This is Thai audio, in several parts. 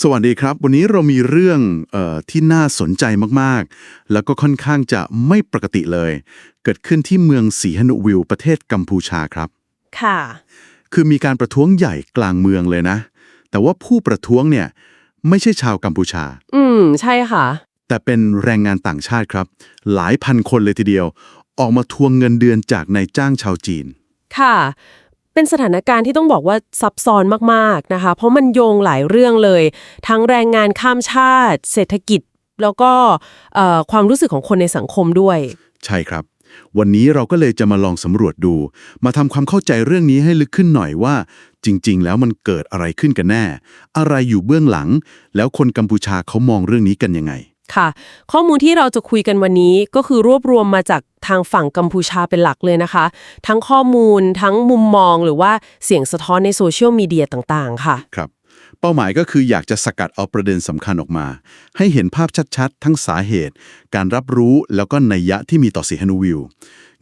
สวัสดีครับ วันนี้เรามีเรื่องเออที่น่าสนใจมากๆ แล้วก็ค่อนข้างจะไม่ปกติเลย เกิดขึ้นที่เมืองสีหนุวิวประเทศกัมพูชาครับ ค่ะ คือมีการประท้วงใหญ่กลางเมืองเลยนะ แต่ว่าผู้ประท้วงเนี่ยไม่ใช่ชาวกัมพูชา อืม ใช่ค่ะ แต่เป็นแรงงานต่างชาติครับ หลายพันคนเลยทีเดียว ออกมาทวงเงินเดือนจากนายจ้างชาวจีน ค่ะ เป็นสถานการณ์ที่ต้องบอกว่าซับซ้อนมากๆนะคะ เพราะมันโยงหลายเรื่องเลย ทั้งแรงงานข้ามชาติ เศรษฐกิจ แล้วก็ความรู้สึกของคนในสังคมด้วย ใช่ครับ วันนี้เราก็เลยจะมาลองสำรวจดู มาทำความเข้าใจเรื่องนี้ให้ลึกขึ้นหน่อยว่า จริง ๆ แล้วมันเกิดอะไรขึ้นกันแน่ อะไรอยู่เบื้องหลัง แล้วคนกัมพูชาเขามองเรื่องนี้กันยังไง ค่ะ ข้อมูลที่เราจะคุยกันวันนี้ก็คือรวบรวมมาจากทางฝั่งกัมพูชาเป็นหลักเลยนะคะ ทั้งข้อมูลทั้งมุมมองหรือว่าเสียงสะท้อนในโซเชียลมีเดียต่างๆ ค่ะ ครับ เป้าหมายก็คืออยากจะสกัดเอาประเด็นสำคัญออกมา ให้เห็นภาพชัดๆ ทั้งสาเหตุ การรับรู้แล้วก็นัยยะที่มีต่อสีฮนูวิว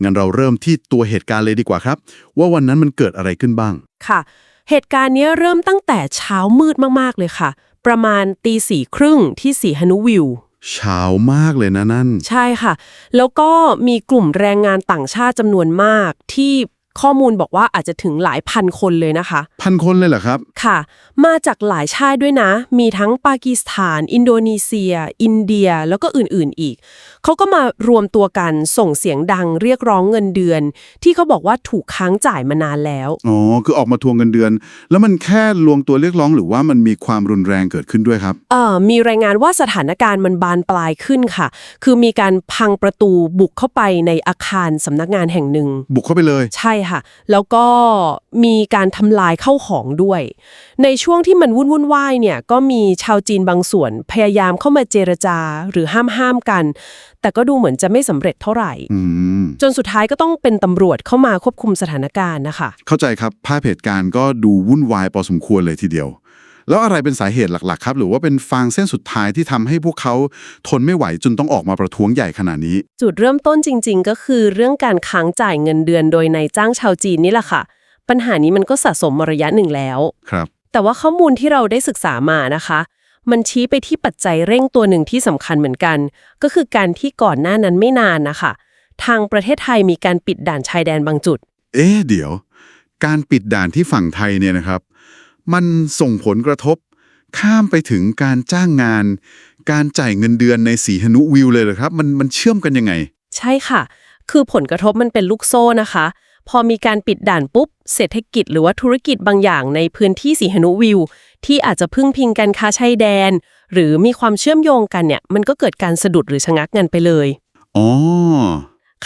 งั้นเราเริ่มที่ตัวเหตุการณ์เลยดีกว่าครับ ว่าวันนั้นมันเกิดอะไรขึ้นบ้าง ค่ะ เหตุการณ์เนี้ยเริ่มตั้งแต่เช้ามืดมากๆเลยค่ะ ประมาณตีสี่ครึ่งที่สีฮนุวิว เช้ามากเลยนะนั่น ใช่ค่ะ แล้วก็มีกลุ่มแรงงานต่างชาติจำนวนมากที่ ข้อมูลบอกว่าอาจจะถึงหลายพันคนเลยนะคะ พันคนเลยเหรอครับ ค่ะ มาจากหลายชาติด้วยนะ มีทั้งปากีสถาน อินโดนีเซีย อินเดียแล้วก็อื่นๆอีก เขาก็มารวมตัวกันส่งเสียงดังเรียกร้องเงินเดือน ที่เขาบอกว่าถูกค้างจ่ายมานานแล้ว อ๋อ คือออกมาทวงเงินเดือน แล้วมันแค่ลวงตัวเรียกร้องหรือว่ามันมีความรุนแรงเกิดขึ้นด้วยครับ เอ่อ มีรายงานว่าสถานการณ์มันบานปลายขึ้นค่ะ คือมีการพังประตูบุกเข้าไปในอาคารสำนักงานแห่งหนึ่ง บุกเข้าไปเลย ใช่ค่ะ แล้วก็มีการทำลายเข้าของด้วย ในช่วงที่มันวุ่นวุ่นวายเนี่ยก็มีชาวจีนบางส่วนพยายามเข้ามาเจรจาหรือห้ามห้ามกัน แต่ก็ดูเหมือนจะไม่สำเร็จเท่าไหร่อืมจนสุดท้ายก็ต้องเป็นตำรวจเข้ามาควบคุมสถานการณ์นะคะ เข้าใจครับภาพเหตุการณ์ก็ดูวุ่นวายพอสมควรเลยทีเดียว แล้วอะไรเป็นสาเหตุหลัก ๆ ครับ หรือว่าเป็นฟางเส้นสุดท้ายที่ทำให้พวกเขาทนไม่ไหวจนต้องออกมาประท้วงใหญ่ขนาดนี้ จุดเริ่มต้นจริง ๆ ก็คือเรื่องการค้างจ่ายเงินเดือนโดยนายจ้างชาวจีนนี่แหละค่ะ ปัญหานี้มันก็สะสมมาระยะหนึ่งแล้วครับ แต่ว่าข้อมูลที่เราได้ศึกษามานะคะ มันชี้ไปที่ปัจจัยเร่งตัวหนึ่งที่สำคัญเหมือนกัน ก็คือการที่ก่อนหน้านั้นไม่นานนะคะ ทางประเทศไทยมีการปิดด่านชายแดนบางจุด เอ๊ะเดี๋ยว การปิดด่านที่ฝั่งไทยเนี่ยนะครับ มันส่งผลกระทบ ข้ามไปถึงการจ้างงาน การจ่ายเงินเดือนในสีหนุวิวเลยเหรอครับ มันมันเชื่อมกันยังไง ใช่ค่ะ คือผลกระทบมันเป็นลูกโซ่นะคะ พอมีการปิดด่านปุ๊บ เศรษฐกิจหรือว่าธุรกิจบางอย่างในพื้นที่สีหนุวิว ที่อาจจะพึ่งพิงกันค้าชายแดน หรือมีความเชื่อมโยงกันเนี่ย มันก็เกิดการสะดุดหรือชะงักงันไปเลยอ๋อ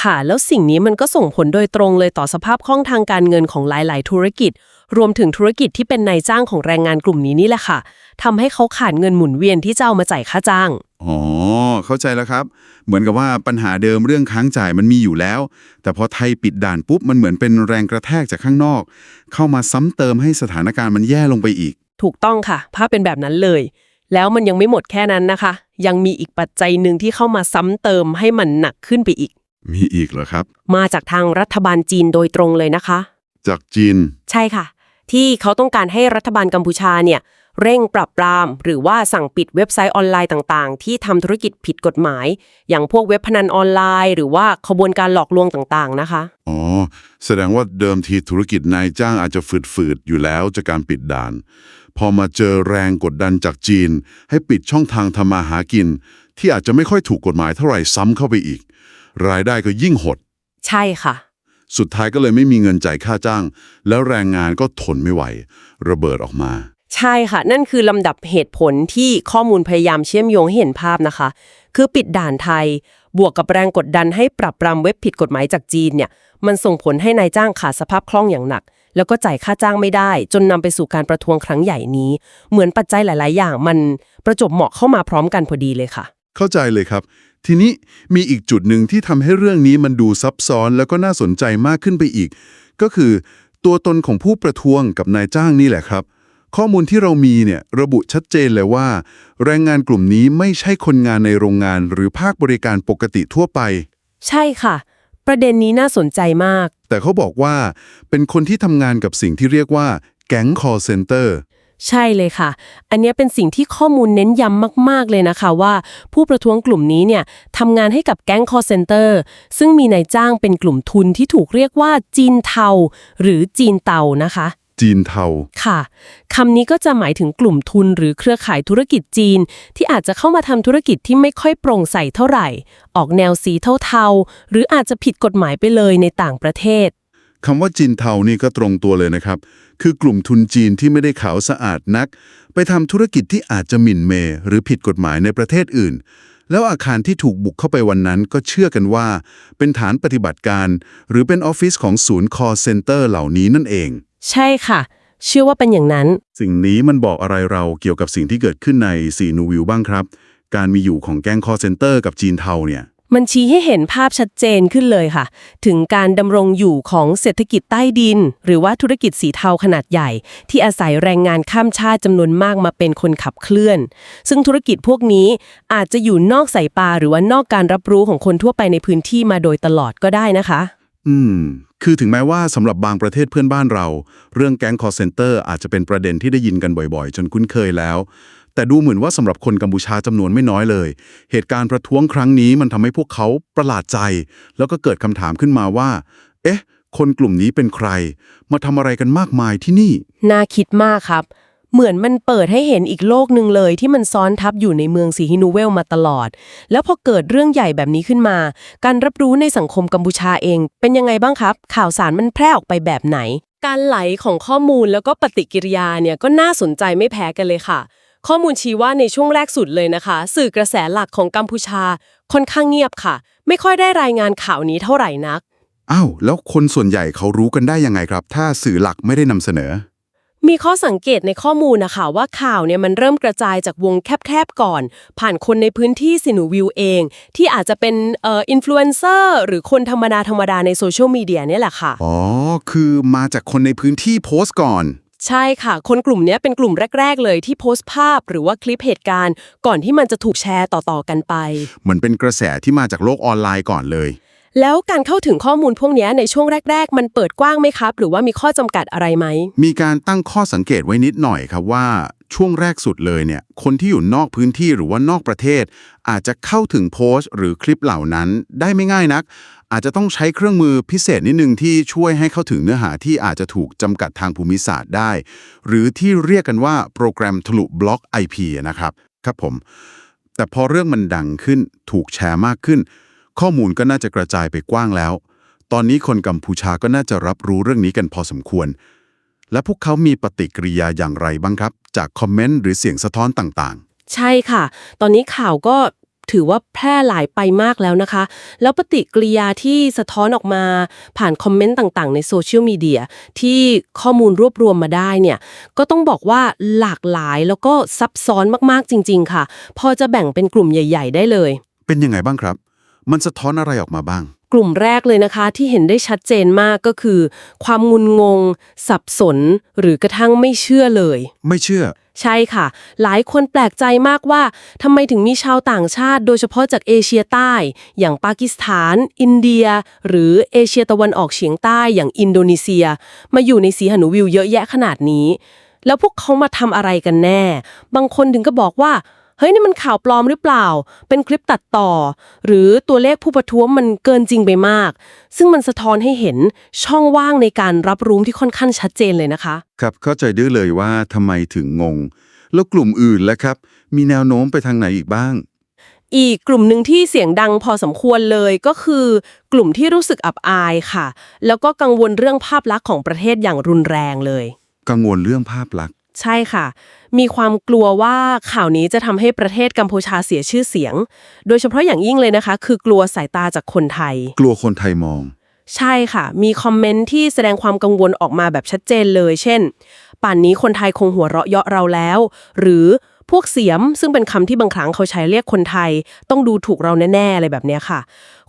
ค่ะ แล้วสิ่งนี้มันก็ส่งผลโดยตรงเลยต่อสภาพคล่องทางการเงินของหลาย ๆ ธุรกิจ รวมถึงธุรกิจที่เป็นนายจ้างของแรงงานกลุ่มนี้นี่แหละค่ะทำให้เขาขาดเงินหมุนเวียนที่จะเอามาจ่ายค่าจ้าง อ๋อ เข้าใจแล้วครับ เหมือนกับว่าปัญหาเดิมเรื่องค้างจ่ายมันมีอยู่แล้ว แต่พอไทยปิดด่านปุ๊บมันเหมือนเป็นแรงกระแทกจากข้างนอก เข้ามาซ้ำเติมให้สถานการณ์มันแย่ลงไปอีก ถูกต้องค่ะ ภาพเป็นแบบนั้นเลย แล้วมันยังไม่หมดแค่นั้นนะคะ ยังมีอีกปัจจัยหนึ่งที่เข้ามาซ้ำเติมให้มันหนักขึ้นไปอีก มีอีกเหรอครับ มาจากทางรัฐบาลจีนโดยตรงเลยนะคะ จากจีน ใช่ค่ะ ที่เขาต้องการให้รัฐบาลกัมพูชาเนี่ยเร่งปรับปราม หรือว่าสั่งปิดเว็บไซต์ออนไลน์ต่างๆ ที่ทำธุรกิจผิดกฎหมาย อย่างพวกเว็บพนันออนไลน์ หรือว่าขบวนการหลอกลวงต่างๆนะคะ อ๋อ แสดงว่าเดิมทีธุรกิจนายจ้างอาจจะฝืดๆ อยู่แล้วจากการปิดด่าน พอมาเจอแรงกดดันจากจีน ให้ปิดช่องทางทำมาหากิน ที่อาจจะไม่ค่อยถูกกฎหมายเท่าไหร่ซ้ำเข้าไปอีก รายได้ก็ยิ่งหด ใช่ค่ะ สุดท้ายก็เลยไม่มีเงินจ่ายค่าจ้าง แล้วแรงงานก็ทนไม่ไหว ระเบิดออกมา ใช่ค่ะ นั่นคือลำดับเหตุผลที่ข้อมูลพยายามเชื่อมโยงให้เห็นภาพนะคะ คือปิดด่านไทย บวกกับแรงกดดันให้ปรับปรามเว็บผิดกฎหมายจากจีนเนี่ย มันส่งผลให้นายจ้างขาดสภาพคล่องอย่างหนัก แล้วก็จ่ายค่าจ้างไม่ได้ จนนำไปสู่การประท้วงครั้งใหญ่นี้ เหมือนปัจจัยหลาย ๆ อย่างมันประจวบเหมาะเข้ามาพร้อมกันพอดีเลยค่ะ เข้าใจเลยครับ ทีนี้มีอีกจุดหนึ่งที่ทำให้เรื่องนี้มันดูซับซ้อนแล้วก็น่าสนใจมากขึ้นไปอีก ก็คือตัวตนของผู้ประท้วงกับนายจ้างนี่แหละครับ ข้อมูลที่เรามีเนี่ยระบุชัดเจนเลยว่า แรงงานกลุ่มนี้ไม่ใช่คนงานในโรงงานหรือภาคบริการปกติทั่วไป ใช่ค่ะ ประเด็นนี้น่าสนใจมาก แต่เขาบอกว่าเป็นคนที่ทำงานกับสิ่งที่เรียกว่า แก๊ง call center ใช่เลยค่ะ อันเนี้ยเป็นสิ่งที่ข้อมูลเน้นย้ำมาก ๆ เลยนะคะว่า ผู้ประท้วงกลุ่มนี้เนี่ยทำงานให้กับแก๊ง call center ซึ่งมีนายจ้างเป็นกลุ่มทุนที่ถูกเรียกว่าจีนเทา หรือจีนเตานะคะจีนเทา ค่ะ คำนี้ก็จะหมายถึงกลุ่มทุนหรือเครือข่ายธุรกิจจีน ที่อาจจะเข้ามาทำธุรกิจที่ไม่ค่อยโปร่งใสเท่าไหร่ ออกแนวสีเทาๆ หรืออาจจะผิดกฎหมายไปเลยในต่างประเทศ คำว่าจีนเทานี่ก็ตรงตัวเลยนะครับ คือกลุ่มทุนจีนที่ไม่ได้ขาวสะอาดนัก ไปทำธุรกิจที่อาจจะหมิ่นเมย์หรือผิดกฎหมายในประเทศอื่น แล้วอาคารที่ถูกบุกเข้าไปวันนั้นก็เชื่อกันว่า เป็นฐานปฏิบัติการ หรือเป็นออฟฟิศของศูนย์ call center เหล่านี้นั่นเอง ใช่ค่ะ เชื่อว่าเป็นอย่างนั้น สิ่งนี้มันบอกอะไรเราเกี่ยวกับสิ่งที่เกิดขึ้นในสีนูวิวบ้างครับ การมีอยู่ของแก๊ง call center กับจีนเทาเนี่ย มันชี้ให้เห็นภาพชัดเจนขึ้นเลยค่ะ ถึงการดำรงอยู่ของเศรษฐกิจใต้ดิน หรือว่าธุรกิจสีเทาขนาดใหญ่ ที่อาศัยแรงงานข้ามชาติจำนวนมากมาเป็นคนขับเคลื่อน ซึ่งธุรกิจพวกนี้อาจจะอยู่นอกสายตาหรือว่านอกการรับรู้ของคนทั่วไปในพื้นที่มาโดยตลอดก็ได้นะคะ อืม คือถึงแม้ว่าสำหรับบางประเทศเพื่อนบ้านเรา เรื่องแก๊ง call center อาจจะเป็นประเด็นที่ได้ยินกันบ่อยๆ จนคุ้นเคยแล้ว แต่ดูเหมือนว่าสำหรับคนกัมพูชาจำนวนไม่น้อยเลย เหตุการณ์ประท้วงครั้งนี้มันทำให้พวกเขาประหลาดใจ แล้วก็เกิดคำถามขึ้นมาว่า เอ๊ะ คนกลุ่มนี้เป็นใคร มาทำอะไรกันมากมายที่นี่ น่าคิดมากครับ เหมือนมันเปิดให้เห็นอีกโลกหนึ่งเลยที่มันซ้อนทับอยู่ในเมืองสีฮินูเวลมาตลอด แล้วพอเกิดเรื่องใหญ่แบบนี้ขึ้นมา การรับรู้ในสังคมกัมพูชาเอง เป็นยังไงบ้างครับ ข่าวสารมันแพร่ออกไปแบบไหน การไหลของข้อมูลแล้วก็ปฏิกิริยาเนี่ยก็น่าสนใจไม่แพ้กันเลยค่ะ ข้อมูลชี้ว่าในช่วงแรกสุดเลยนะคะ สื่อกระแสหลักของกัมพูชาค่อนข้างเงียบค่ะ ไม่ค่อยได้รายงานข่าวนี้เท่าไหร่นัก อ้าวแล้วคนส่วนใหญ่เขารู้กันได้ยังไงครับ ถ้าสื่อหลักไม่ได้นำเสนอ มีข้อสังเกตในข้อมูลนะคะว่าข่าวเนี่ยมันเริ่มกระจายจากวงแคบๆก่อน ผ่านคนในพื้นที่สินูวิวเอง ที่อาจจะเป็นเอ่ออินฟลูเอนเซอร์หรือคนธรรมดาธรรมดาในโซเชียลมีเดียเนี่ยแหละค่ะ อ๋อ คือมาจากคนในพื้นที่โพสต์ก่อน ใช่ค่ะ คนกลุ่มนี้เป็นกลุ่มแรก ๆ เลยที่โพสต์ภาพหรือว่าคลิปเหตุการณ์ ก่อนที่มันจะถูกแชร์ต่อๆกันไป เหมือนเป็นกระแสที่มาจากโลกออนไลน์ก่อนเลย แล้วการเข้าถึงข้อมูลพวกนี้ในช่วงแรก ๆ มันเปิดกว้างไหมครับ หรือว่ามีข้อจำกัดอะไรไหม มีการตั้งข้อสังเกตไว้นิดหน่อยครับว่าช่วงแรกสุดเลยเนี่ยคนที่อยู่นอกพื้นที่หรือว่านอกประเทศ อาจจะเข้าถึงโพสต์ หรือคลิปเหล่านั้นได้ไม่ง่ายนัก อาจจะต้องใช้เครื่องมือพิเศษนิดนึงที่ช่วยให้เข้าถึงเนื้อหาที่อาจจะถูกจำกัดทางภูมิศาสตร์ได้ หรือที่เรียกกันว่าโปรแกรมทะลุบล็อก IP นะครับครับผม แต่พอเรื่องมันดังขึ้นถูกแชร์มากขึ้น ข้อมูลก็น่าจะกระจายไปกว้างแล้ว ตอนนี้คนกัมพูชาก็น่าจะรับรู้เรื่องนี้กันพอสมควร และพวกเขามีปฏิกิริยาอย่างไรบ้างครับ จากคอมเมนต์หรือเสียงสะท้อนต่างใช่ค่ะ ตอนนี้ข่าวก็ถือว่าแพร่หลายไปมากแล้วนะคะ แล้วปฏิกิริยาที่สะท้อนออกมาผ่านคอมเมนต์ต่างๆ ในโซเชียลมีเดียที่ข้อมูลรวบรวมมาได้เนี่ย ก็ต้องบอกว่าหลากหลายแล้วก็ซับซ้อนมากๆจริง ๆ ค่ะ พอจะแบ่งเป็นกลุ่มใหญ่ ๆ ได้เลยๆเป็นยังไงบ้างครับ มันสะท้อนอะไรออกมาบ้าง กลุ่มแรกเลยนะคะที่เห็นได้ชัดเจนมากก็คือ ความงุนงง สับสน หรือกระทั่งไม่เชื่อเลย ไม่เชื่อ ใช่ค่ะ หลายคนแปลกใจมากว่าทำไมถึงมีชาวต่างชาติ โดยเฉพาะจากเอเชียใต้ อย่างปากีสถาน อินเดีย หรือเอเชียตะวันออกเฉียงใต้อย่างอินโดนีเซีย มาอยู่ในสีหนุวิวเยอะแยะขนาดนี้ แล้วพวกเขามาทำอะไรกันแน่ บางคนถึงก็บอกว่า เฮ้ยนี่มันข่าวปลอมหรือเปล่า เป็นคลิปตัดต่อ หรือตัวเลขผู้ประท้วงมันเกินจริงไปมาก ซึ่งมันสะท้อนให้เห็นช่องว่างในการรับรู้ที่ค่อนข้างชัดเจนเลยนะคะ ครับเข้าใจได้เลยว่าทำไมถึงงง แล้วกลุ่มอื่นแล้วครับ มีแนวโน้มไปทางไหนอีกบ้าง อีกกลุ่มหนึ่งที่เสียงดังพอสมควรเลยก็คือ กลุ่มที่รู้สึกอับอายค่ะ แล้วก็กังวลเรื่องภาพลักษณ์ของประเทศอย่างรุนแรงเลย กังวลเรื่องภาพลักษณ์ ใช่ค่ะ มีความกลัวว่าข่าวนี้จะทำให้ประเทศกัมพูชาเสียชื่อเสียง โดยเฉพาะอย่างยิ่งเลยนะคะ คือกลัวสายตาจากคนไทย กลัวคนไทยมอง ใช่ค่ะ มีคอมเมนต์ที่แสดงความกังวลออกมาแบบชัดเจนเลย เช่น ป่านนี้คนไทยคงหัวเราะเยาะเราแล้ว หรือพวกเสียมซึ่งเป็นคำที่บางครั้งเขาใช้เรียกคนไทย ต้องดูถูกเราแน่ๆอะไรแบบเนี้ยค่ะ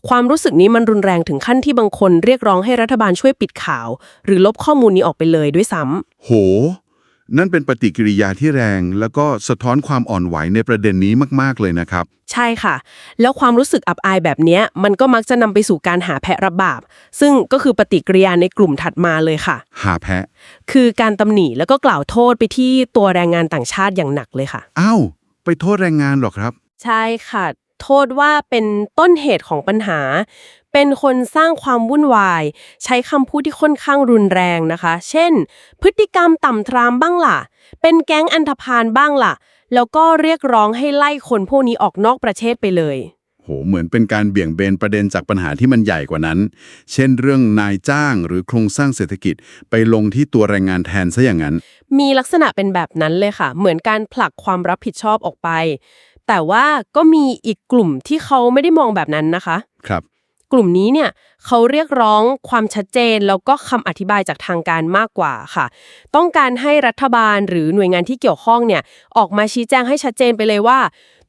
ความรู้สึกนี้มันรุนแรงถึงขั้นที่บางคนเรียกร้องให้รัฐบาลช่วยปิดข่าว หรือลบข้อมูลนี้ออกไปเลยด้วยซ้ำโห นั่นเป็นปฏิกิริยาที่แรง แล้วก็สะท้อนความอ่อนไหวในประเด็นนี้มาก ๆ เลยนะครับ ใช่ค่ะ แล้วความรู้สึกอับอายแบบเนี้ย มันก็มักจะนำไปสู่การหาแพะรับบาป ซึ่งก็คือปฏิกิริยาในกลุ่มถัดมาเลยค่ะ หาแพะคือการตำหนิแล้วก็กล่าวโทษไปที่ตัวแรงงานต่างชาติอย่างหนักเลยค่ะ อ้าวไปโทษแรงงานหรอครับ ใช่ค่ะ โทษว่าเป็นต้นเหตุของปัญหา เป็นคนสร้างความวุ่นวาย ใช้คำพูดที่ค่อนข้างรุนแรงนะคะ เช่น พฤติกรรมต่ำทรามบ้างล่ะ เป็นแก๊งอันธพาลบ้างล่ะ แล้วก็เรียกร้องให้ไล่คนพวกนี้ออกนอกประเทศไปเลย โห เหมือนเป็นการเบี่ยงเบนประเด็นจากปัญหาที่มันใหญ่กว่านั้น เช่น เรื่องนายจ้างหรือโครงสร้างเศรษฐกิจไปลงที่ตัวแรงงานแทนซะอย่างนั้น มีลักษณะเป็นแบบนั้นเลยค่ะ เหมือนการผลักความรับผิดชอบออกไป แต่ว่าก็มีอีกกลุ่มที่เขาไม่ได้มองแบบนั้นนะคะ ครับ กลุ่มนี้เนี่ยเขาเรียกร้องความชัดเจนแล้วก็คำอธิบายจากทางการมากกว่าค่ะ ต้องการให้รัฐบาลหรือหน่วยงานที่เกี่ยวข้องเนี่ยออกมาชี้แจงให้ชัดเจนไปเลยว่า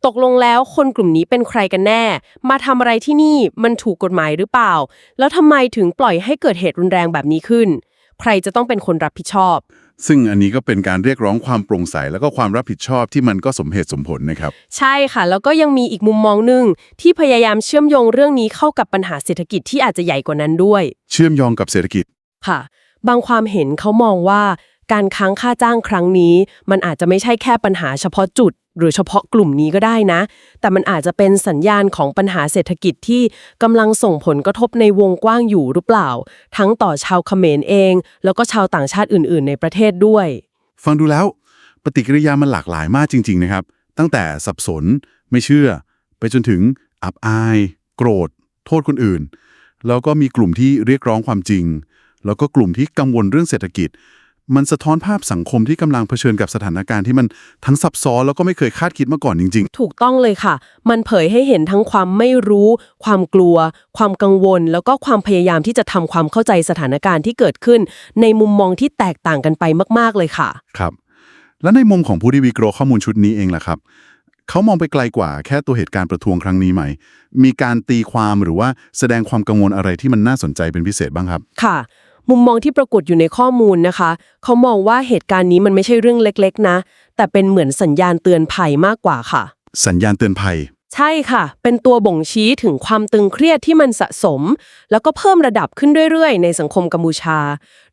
ตกลงแล้วคนกลุ่มนี้เป็นใครกันแน่ มาทำอะไรที่นี่มันถูกกฎหมายหรือเปล่า แล้วทำไมถึงปล่อยให้เกิดเหตุรุนแรงแบบนี้ขึ้น ใครจะต้องเป็นคนรับผิดชอบ ซึ่งอันนี้ก็เป็นการเรียกร้องความโปร่งใส แล้วก็ความรับผิดชอบที่มันก็สมเหตุสมผลนะครับ ใช่ค่ะ แล้วก็ยังมีอีกมุมมองหนึ่งที่พยายามเชื่อมโยงเรื่องนี้เข้ากับปัญหาเศรษฐกิจที่อาจจะใหญ่กว่านั้นด้วย เชื่อมโยงกับเศรษฐกิจค่ะ บางความเห็นเขามองว่า การค้างค่าจ้างครั้งนี้ มันอาจจะไม่ใช่แค่ปัญหาเฉพาะจุด หรือเฉพาะกลุ่มนี้ก็ได้นะ แต่มันอาจจะเป็นสัญญาณของปัญหาเศรษฐกิจที่กำลังส่งผลกระทบในวงกว้างอยู่หรือเปล่า ทั้งต่อชาวเขมรเอง แล้วก็ชาวต่างชาติอื่น ๆ ในประเทศด้วย ฟังดูแล้ว ปฏิกิริยามันหลากหลายมากจริง ๆ นะครับ ตั้งแต่สับสน ไม่เชื่อ ไปจนถึงอับอาย โกรธ โทษคนอื่น แล้วก็มีกลุ่มที่เรียกร้องความจริง แล้วก็กลุ่มที่กังวลเรื่องเศรษฐกิจ มันสะท้อนภาพสังคมที่กำลังเผชิญกับสถานการณ์ที่มันทั้งซับซ้อนแล้วก็ไม่เคยคาดคิดมาก่อนจริง ถูกต้องเลยค่ะ มันเผยให้เห็นทั้งความไม่รู้ ความกลัว ความกังวล แล้วก็ความพยายามที่จะทำความเข้าใจสถานการณ์ที่เกิดขึ้น ในมุมมองที่แตกต่างกันไปมาก ๆ เลยค่ะ ๆ ครับ และในมุมของผู้ที่วิเคราะห์ข้อมูลชุดนี้เองล่ะครับ เขามองไปไกลกว่าแค่ตัวเหตุการณ์ประท้วงครั้งนี้ไหม มีการตีความหรือว่าแสดงความกังวลอะไรที่มันน่าสนใจเป็นพิเศษบ้างครับ ค่ะ มุมมองที่ปรากฏอยู่ในข้อมูลนะคะ เขามองว่าเหตุการณ์นี้มันไม่ใช่เรื่องเล็กๆ นะ แต่เป็นเหมือนสัญญาณเตือนภัยมากกว่าค่ะ สัญญาณเตือนภัย ใช่ค่ะ เป็นตัวบ่งชี้ถึงความตึงเครียดที่มันสะสม แล้วก็เพิ่มระดับขึ้นเรื่อยๆ ในสังคมกัมพูชา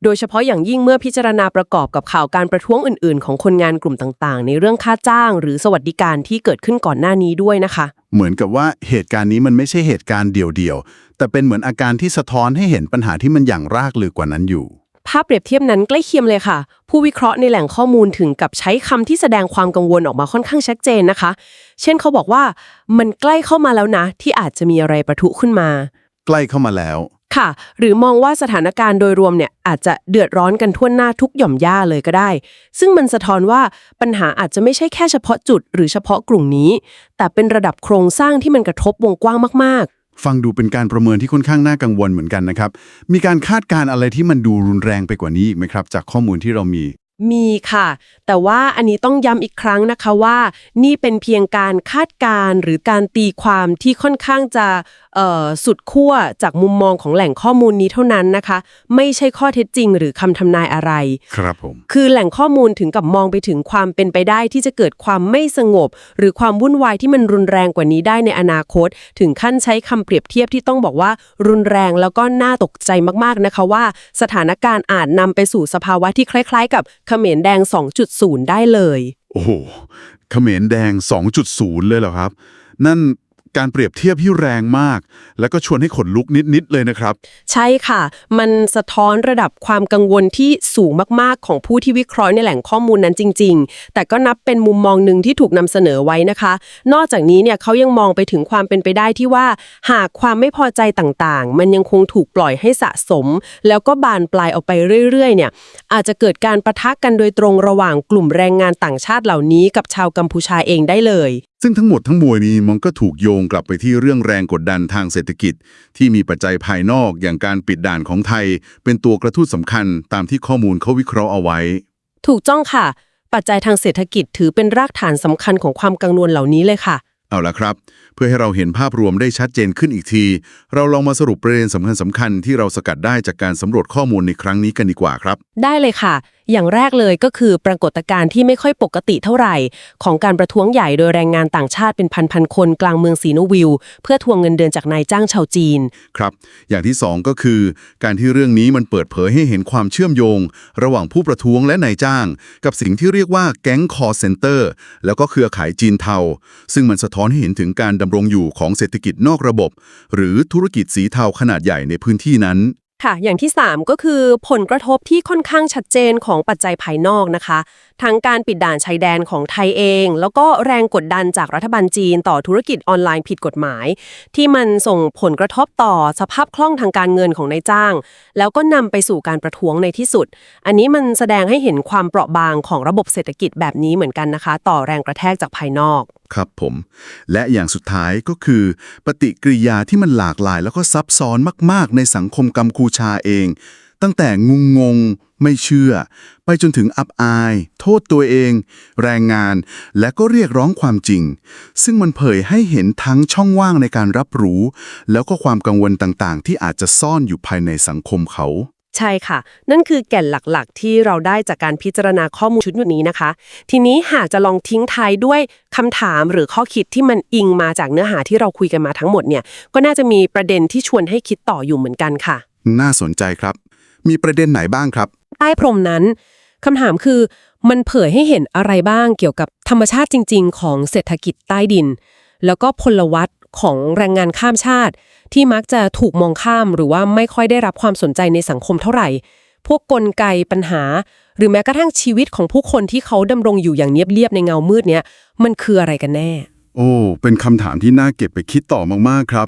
โดยเฉพาะอย่างยิ่งเมื่อพิจารณาประกอบกับข่าวการประท้วงอื่นๆ ของคนงานกลุ่มต่างๆ ในเรื่องค่าจ้าง หรือสวัสดิการที่เกิดขึ้นก่อนหน้านี้ด้วยนะคะ เหมือนกับว่าเหตุการณ์นี้มันไม่ใช่เหตุการณ์เดียวๆ แต่เป็นเหมือนอาการที่สะท้อนให้เห็นปัญหาที่มันอย่างรากลึกกว่านั้นอยู่ ภาพเปรียบเทียบนั้นใกล้เคียงเลยค่ะ ผู้วิเคราะห์ในแหล่งข้อมูลถึงกับใช้คำที่แสดงความกังวลออกมาค่อนข้างชัดเจนนะคะ เช่นเขาบอกว่ามันใกล้เข้ามาแล้วนะ ที่อาจจะมีอะไรประทุขึ้นมา ใกล้เข้ามาแล้ว ค่ะ หรือมองว่าสถานการณ์โดยรวมเนี่ยอาจจะเดือดร้อนกันทั่วหน้าทุกหย่อมย่าเลยก็ได้ ซึ่งมันสะท้อนว่าปัญหาอาจจะไม่ใช่แค่เฉพาะจุด หรือเฉพาะกลุ่มนี้ แต่เป็นระดับโครงสร้างที่มันกระทบวงกว้างมาก ฟังดูเป็นการประเมินที่ค่อนข้างน่ากังวลเหมือนกันนะครับ มีการคาดการณ์อะไรที่มันดูรุนแรงไปกว่านี้อีกไหมครับ จากข้อมูลที่เรามี มีค่ะ แต่ว่าอันนี้ต้องย้ำอีกครั้งนะคะว่า นี่เป็นเพียงการคาดการณ์หรือการตีความที่ค่อนข้างจะ สุดขั้วจากมุมมองของแหล่งข้อมูลนี้เท่านั้นนะคะ ไม่ใช่ข้อเท็จจริง หรือคำทำนายอะไร ครับผม คือแหล่งข้อมูลถึงกับมองไปถึงความเป็นไปได้ที่จะเกิดความไม่สงบ หรือความวุ่นวายที่มันรุนแรงกว่านี้ได้ในอนาคต ถึงขั้นใช้คำเปรียบเทียบที่ต้องบอกว่า รุนแรงแล้วก็น่าตกใจมากๆนะคะว่า สถานการณ์อาจนำไปสู่สภาวะที่คล้าย ๆ กับเขมรแดง 2.0 ได้เลย โอ้โหเขมรแดง 2.0 เลยเหรอครับ นั่น การเปรียบเทียบที่แรงมาก แล้วก็ชวนให้ขนลุกนิด ๆ เลยนะครับ ใช่ค่ะ มันสะท้อนระดับความกังวลที่สูงมาก ๆ ของผู้ที่วิเคราะห์ในแหล่งข้อมูลนั้นจริง ๆ แต่ก็นับเป็นมุมมองหนึ่งที่ถูกนำเสนอไว้นะคะ นอกจากนี้เนี่ยเขายังมองไปถึงความเป็นไปได้ที่ว่า หากความไม่พอใจต่างๆ มันยังคงถูกปล่อยให้สะสม แล้วก็บานปลายออกไปเรื่อย ๆ เนี่ยอาจจะเกิดการประทะกันโดยตรงระหว่างกลุ่มแรงงานต่างชาติเหล่านี้กับชาวกัมพูชาเองได้เลย ซึ่งทั้งหมดทั้งมวลนี้มันก็ถูกโยงกลับไปที่เรื่องแรงกดดันทางเศรษฐกิจ ที่มีปัจจัยภายนอกอย่างการปิดด่านของไทย เป็นตัวกระตุ้นสำคัญตามที่ข้อมูลเขาวิเคราะห์เอาไว้ ถูกจ้องค่ะ ปัจจัยทางเศรษฐกิจถือเป็นรากฐานสำคัญของความกังวลเหล่านี้เลยค่ะ เอาละครับ เพื่อให้เราเห็นภาพรวมได้ชัดเจนขึ้นอีกที เราลองมาสรุปประเด็นสำคัญสำคัญๆที่เราสกัดได้จากการสำรวจข้อมูลในครั้งนี้กันดีกว่าครับ ได้เลยค่ะอย่างแรกเลยก็คือปรากฏการณ์ที่ไม่ค่อยปกติเท่าไหร่ ของการประท้วงใหญ่โดยแรงงานต่างชาติเป็นพันๆคนกลางเมืองซีโนวิล เพื่อทวงเงินเดือนจากนายจ้างชาวจีน ครับ อย่างที่สองก็คือ การที่เรื่องนี้มันเปิดเผยให้เห็นความเชื่อมโยง ระหว่างผู้ประท้วงและนายจ้าง กับสิ่งที่เรียกว่าแก๊งคอร์เซนเตอร์แล้วก็เครือข่ายจีนเทา ซึ่งมันสะท้อนให้เห็นถึงการดำรงอยู่ของเศรษฐกิจนอกระบบ หรือธุรกิจสีเทาขนาดใหญ่ในพื้นที่นั้น ค่ะ อย่างที่ 3 ก็คือผลกระทบที่ค่อนข้างชัดเจนของปัจจัยภายนอกนะคะ ทั้งการปิดด่านชายแดนของไทยเอง แล้วก็แรงกดดันจากรัฐบาลจีนต่อธุรกิจออนไลน์ผิดกฎหมาย ที่มันส่งผลกระทบต่อสภาพคล่องทางการเงินของนายจ้าง แล้วก็นำไปสู่การประท้วงในที่สุด อันนี้มันแสดงให้เห็นความเปราะบางของระบบเศรษฐกิจแบบนี้เหมือนกันนะคะ ต่อแรงกระแทกจากภายนอกครับผม และอย่างสุดท้ายก็คือ ปฏิกิริยาที่มันหลากหลายแล้วก็ซับซ้อนมาก ๆ ในสังคมกัมพูชาเอง ตั้งแต่งุงงงไม่เชื่อ ไปจนถึงอับอาย โทษตัวเอง แรงงาน และก็เรียกร้องความจริง ซึ่งมันเผยให้เห็นทั้งช่องว่างในการรับรู้ แล้วก็ความกังวลต่างๆ ที่อาจจะซ่อนอยู่ภายในสังคมเขา ใช่ค่ะ นั่นคือแก่นหลักๆ ที่เราได้จากการพิจารณาข้อมูลชุดนี้นะคะ ทีนี้หากจะลองทิ้งท้ายด้วยคำถามหรือข้อคิดที่มันอิงมาจากเนื้อหาที่เราคุยกันมาทั้งหมดเนี่ยก็น่าจะมีประเด็นที่ชวนให้คิดต่ออยู่เหมือนกันค่ะ น่าสนใจครับ มีประเด็นไหนบ้างครับ ใต้พรมนั้นคำถามคือมันเผยให้เห็นอะไรบ้างเกี่ยวกับธรรมชาติจริง ๆ ของเศรษฐกิจใต้ดิน แล้วก็พลวัตของแรงงานข้ามชาติ ที่มักจะถูกมองข้ามหรือว่าไม่ค่อยได้รับความสนใจในสังคมเท่าไหร่ พวกกลไกปัญหา หรือแม้กระทั่งชีวิตของผู้คนที่เขาดำรงอยู่อย่างเนียบๆในเงามืดเนี้ยมันคืออะไรกันแน่ โอ้ เป็นคำถามที่น่าเก็บไปคิดต่อมากๆครับ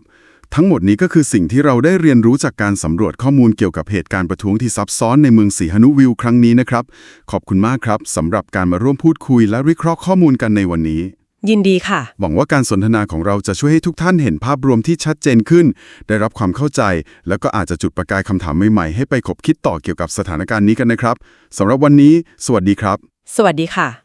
ทั้งหมดนี้ก็คือสิ่งที่เราได้เรียนรู้จากการสำรวจข้อมูลเกี่ยวกับเหตุการณ์ประท้วงที่ซับซ้อนในเมืองสีหนุวิวครั้งนี้นะครับ ขอบคุณมากครับสำหรับการมาร่วมพูดคุยและวิเคราะห์ข้อมูลกันในวันนี้ ยินดีค่ะ หวังว่าการสนทนาของเราจะช่วยให้ทุกท่านเห็นภาพรวมที่ชัดเจนขึ้น ได้รับความเข้าใจ แล้วก็อาจจะจุดประกายคำถามใหม่ๆให้ไปคบคิดต่อเกี่ยวกับสถานการณ์นี้กันนะครับสำหรับวันนี้ สวัสดีครับ สวัสดีค่ะ